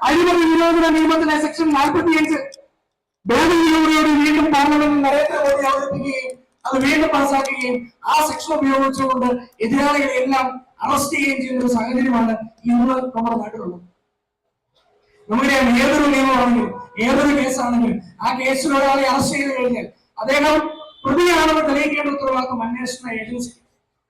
അഴിമതി നിരോധന നിയമത്തിലെ സെക്ഷൻ നാൽപ്പത്തിയഞ്ച് ഭേദഗതിയോടുകൂടി വീണ്ടും പാർലമെന്റ് നരേന്ദ്രമോദി അവതരിപ്പിക്കുകയും അത് വീണ്ടും പാസാക്കുകയും ആ സെക്ഷൻ ഉപയോഗിച്ചുകൊണ്ട് എതിരാളികളെ എല്ലാം അറസ്റ്റ് ചെയ്യുകയും ചെയ്യുന്ന ഒരു സാഹചര്യമാണ് ഇന്ന് നമ്മുടെ നാട്ടിലുള്ളത്. നമുക്കറിയാം ഏതൊരു നിയമമാണെങ്കിലും ഏതൊരു കേസാണെങ്കിലും ആ കേസിൽ ഒരാളെ അറസ്റ്റ് ചെയ്ത് കഴിഞ്ഞാൽ അദ്ദേഹം പ്രതിയാണെന്ന് തെളിയിക്കേണ്ട ഉത്തരവാദിത്വം അന്വേഷണ ഏജൻസി.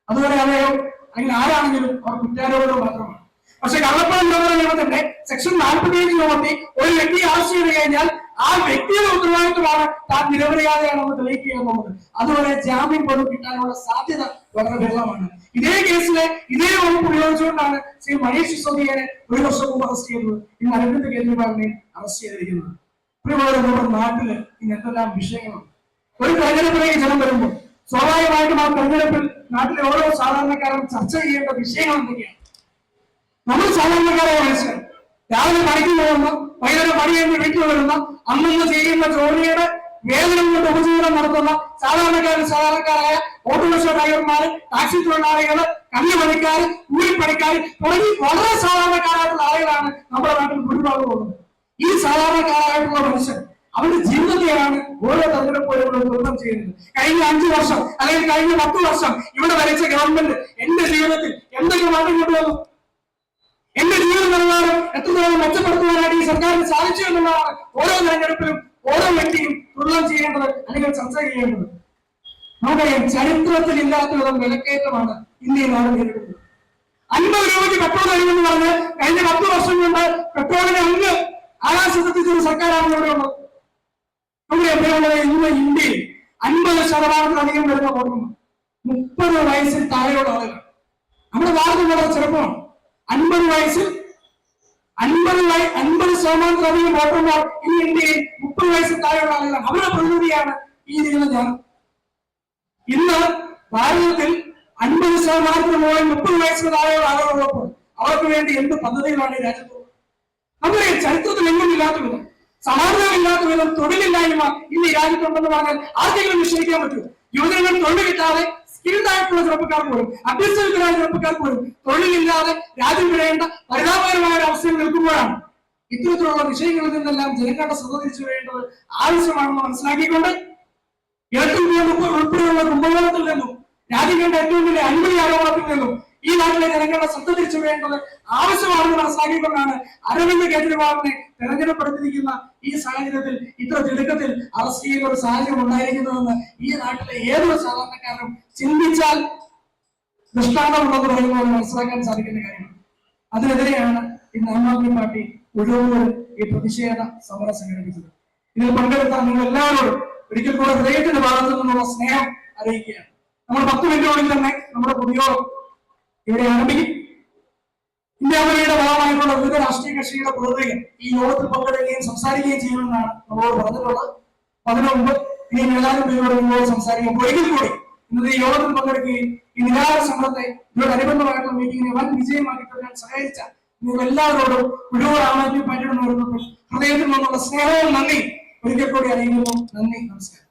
അതുപോലെ അദ്ദേഹം അല്ലെങ്കിൽ ആരാണെങ്കിലും അവർ കുറ്റാരോപണം മാത്രമാണ്. പക്ഷെ കള്ളപ്പണം നിരോധന നിയമത്തിന്റെ സെക്ഷൻ നാൽപ്പത്തിയേഴ് ചുമത്തി ഒരു വ്യക്തി അറസ്റ്റ് ചെയ്ത് കഴിഞ്ഞാൽ ആ വ്യക്തിയുടെ ഉത്തരവാദിത്വമാണ് താൻ നിരപരാധിയാണെന്ന് തെളിയിക്കുക എന്നുള്ളത് അതുവരെ ജാമ്യം പോലും കിട്ടാനുള്ള സാധ്യത വളരെ വിരളമാണ് ഇതേ കേസിലെ ഇതേ വകുപ്പ് ഉപയോഗിച്ചുകൊണ്ടാണ് ശ്രീ മഹേഷ് സിസോദിയെ ഒരു വർഷം മുമ്പ് അറസ്റ്റ് ചെയ്തത്. ഇന്ന് അരവിന്ദ് കെജ്രിവാളിനെ അറസ്റ്റ് ചെയ്തിരിക്കുന്നത്. പ്രിയമുള്ളവരെ നമ്മുടെ നാട്ടിൽ ഇന്ന് എന്തെല്ലാം വിഷയങ്ങളാണ്? ഒരു തെരഞ്ഞെടുപ്പിലേക്ക് ജനം വരുമ്പോൾ സ്വാഭാവികമായിട്ടും ആ തെരഞ്ഞെടുപ്പിൽ നാട്ടിലെ ഓരോ സാധാരണക്കാരും ചർച്ച ചെയ്യേണ്ട വിഷയങ്ങൾ എന്തൊക്കെയാണ്? നമ്മൾ സാധാരണക്കാരെ മനുഷ്യർ രാവിലെ പണിക്ക് പോകുന്ന വൈകുന്നേരം പണി കഴിഞ്ഞ് വീട്ടിൽ വരുന്ന അന്നന്ന് ചെയ്യുന്ന ജോലിയുടെ വേതനം കൊണ്ട് ഉപജീവനം നടത്തുന്ന സാധാരണക്കാരും സാധാരണക്കാരായ ഓട്ടോറിക്ഷ ഡ്രൈവർമാര് ടാക്സി തൊഴിലാളികൾ കല്ലുപണിക്കാർ കൂലിപ്പണിക്കാർ തുടങ്ങി വളരെ സാധാരണക്കാരായിട്ടുള്ള ആളുകളാണ് നമ്മുടെ നാട്ടിൽ ഭൂരിഭാഗം പോകുന്നത് ഈ സാധാരണക്കാരായിട്ടുള്ള മനുഷ്യൻ അവരുടെ ജീവിതത്തെയാണ് ഓരോ തെരഞ്ഞെടുപ്പുകളും ദുരിതം ചെയ്യുന്നത്. കഴിഞ്ഞ അഞ്ചു വർഷം അല്ലെങ്കിൽ കഴിഞ്ഞ പത്ത് വർഷം ഇവിടെ ഭരിച്ച ഗവൺമെന്റ് എന്റെ ജീവിതത്തിൽ എന്തൊക്കെ മാറ്റം കൊണ്ടുവന്നു? എത്രത്തോളം മെച്ചപ്പെടുത്തുവാനായിട്ട് ഈ സർക്കാരിന് സാധിച്ചു എന്നുള്ളതാണ് ഓരോ തെരഞ്ഞെടുപ്പിലും ഓരോ വ്യക്തിയും തുള്ളം ചെയ്യേണ്ടത് അല്ലെങ്കിൽ ചർച്ച ചെയ്യേണ്ടത്. നമുക്കറിയാം ചരിത്രത്തിൽ ഇല്ലാത്ത വിധം വിലക്കയറ്റമാണ് ഇന്ത്യ നാട് നേരിടുന്നത്. അൻപത് രൂപയ്ക്ക് പെട്രോൾ കഴിയുമെന്ന് പറഞ്ഞ് കഴിഞ്ഞ പത്ത് വർഷം കൊണ്ട് പെട്രോളിനെ അങ്ങ് ആകാശത്തെത്തിച്ച ഒരു സർക്കാരാണ് ഇവിടെ ഉള്ളത്. നമ്മുടെ എവിടെയുള്ളത്? ഇന്ന് ഇന്ത്യയിൽ അൻപത് ശതമാനത്തിലധികം വരുന്ന പോകുന്നു മുപ്പത് വയസ്സിൽ താഴെയുള്ള ആളുകൾ. നമ്മുടെ വാർത്ത ചെറുപ്പമാണ്. അൻപത് വയസ്സിൽ അൻപത് അൻപത് ശതമാനം അധികം വോട്ടർമാർ ഇന്ന് ഇന്ത്യയിൽ മുപ്പത് വയസ്സ് താഴെയുള്ള ആളുകളാണ് അവരുടെ പ്രതിനിധിയാണ് ഈ ഇരിക്കുന്ന ജനം ഇന്ന് ഭാരതത്തിൽ അൻപത് ശതമാനത്തിന് മുകളിൽ മുപ്പത് വയസ്സിന് താഴെയുള്ള ആളുകളുള്ളപ്പോൾ അവർക്ക് വേണ്ടി എന്ത് പദ്ധതികളാണ് ഈ രാജ്യത്ത് നമ്മുടെ ചരിത്രത്തിൽ എങ്ങും ഇല്ലാത്ത വിധം സമാധാനമില്ലാത്ത വിധം തൊഴിലില്ലായ്മ ഇന്ന് ഈ രാജ്യത്തുണ്ടെന്ന് പറഞ്ഞാൽ ആർക്കെങ്കിലും വിശ്വസിക്കാൻ പറ്റുമോ? യുവജനങ്ങൾ തൊഴിൽ കിട്ടാതെ സ്കിൽഡ് ആയിട്ടുള്ള ചെറുപ്പക്കാർ പോലും അഭ്യസ്തരായ ചെറുപ്പക്കാർ പോലും തൊഴിലില്ലാതെ രാജ്യം വിടേണ്ട പരിതാപകരമായ ഒരു അവസ്ഥയിൽ നിൽക്കുമ്പോഴാണ് ഇത്തരത്തിലുള്ള വിഷയങ്ങളിൽ നിന്നെല്ലാം ജനങ്ങളുടെ ശ്രദ്ധ തിരിച്ചു വേണ്ടത് ആവശ്യമാണെന്ന് മനസ്സിലാക്കിക്കൊണ്ട് ഇലക്ട്രിക് ഉൾപ്പെടെയുള്ള കുംഭകോണത്തിൽ നിന്നും രാജ്യങ്ങളുടെ ഏറ്റവും വലിയ അഴിമതി ആരോപണത്തിൽ നിന്നും ഈ നാട്ടിലെ ജനങ്ങളുടെ ശ്രദ്ധ തിരിച്ചു വേണ്ടത് ആവശ്യമാണെന്ന് മനസ്സിലാക്കിക്കൊണ്ടാണ് അരവിന്ദ് കെജ്രിവാളിനെ തെരഞ്ഞെടുപ്പെടുത്തിയിരിക്കുന്ന ഈ സാഹചര്യത്തിൽ ഇത്ര തിടുക്കത്തിൽ അറസ്റ്റ് ചെയ്യുന്ന ഒരു സാഹചര്യം ഉണ്ടായിരിക്കുന്നതെന്ന് ഈ നാട്ടിലെ ഏതൊരു സാധാരണക്കാരനും ചിന്തിച്ചാൽ ദൃഷ്ടാന്തമുണ്ടെന്ന് പറയുമ്പോൾ മനസ്സിലാക്കാൻ സാധിക്കുന്ന കാര്യമാണ്. അതിനെതിരെയാണ് ഇന്ന് ആം ആദ്മി പാർട്ടി മുഴുവൻ ഈ പ്രതിഷേധ സമരം സംഘടിപ്പിച്ചത്. ഇതിൽ പങ്കെടുത്ത നിങ്ങൾ എല്ലാവരോടും ഒരിക്കൽ കൂടെ ഹൃദയത്തിന്റെ ഭാഗത്തു നിന്നുള്ള സ്നേഹം അറിയിക്കുകയാണ്. നമ്മൾ പത്ത് മിനിറ്റോളിൽ തന്നെ നമ്മുടെ പുതിയോളം ഇവിടെ ആരംഭിക്കും. ഇന്ത്യാമലയുടെ ഭാഗമായിട്ടുള്ള വിവിധ രാഷ്ട്രീയ കക്ഷികളുടെ പ്രതിനിധികൾ ഈ യോഗത്തിൽ പങ്കെടുക്കുകയും സംസാരിക്കുകയും ചെയ്യുമെന്നാണ് നമ്മളോട് പറഞ്ഞിട്ടുള്ളത്. അതിനു മുമ്പ് ഇനി ഏതാനും പേരോട് നിങ്ങളോട് സംസാരിക്കും. ഒരിക്കൽ കൂടി ഇന്നത്തെ യോഗത്തിൽ പങ്കെടുക്കുകയും ഈ നിരാഹാര സമരത്തെ അനുബന്ധമായിട്ടുള്ള മീറ്റിംഗിനെ വൻ വിജയമാക്കി തീർക്കാൻ സഹായിച്ച നിങ്ങൾ എല്ലാവരോടും മുഴുവൻ പര്യടനം വരുന്നപ്പോൾ ഹൃദയത്തിൽ നിന്നുള്ള സ്നേഹവും നന്ദി ഒരിക്കൽ കൂടി അറിയിക്കുന്നു. നന്ദി നമസ്കാരം.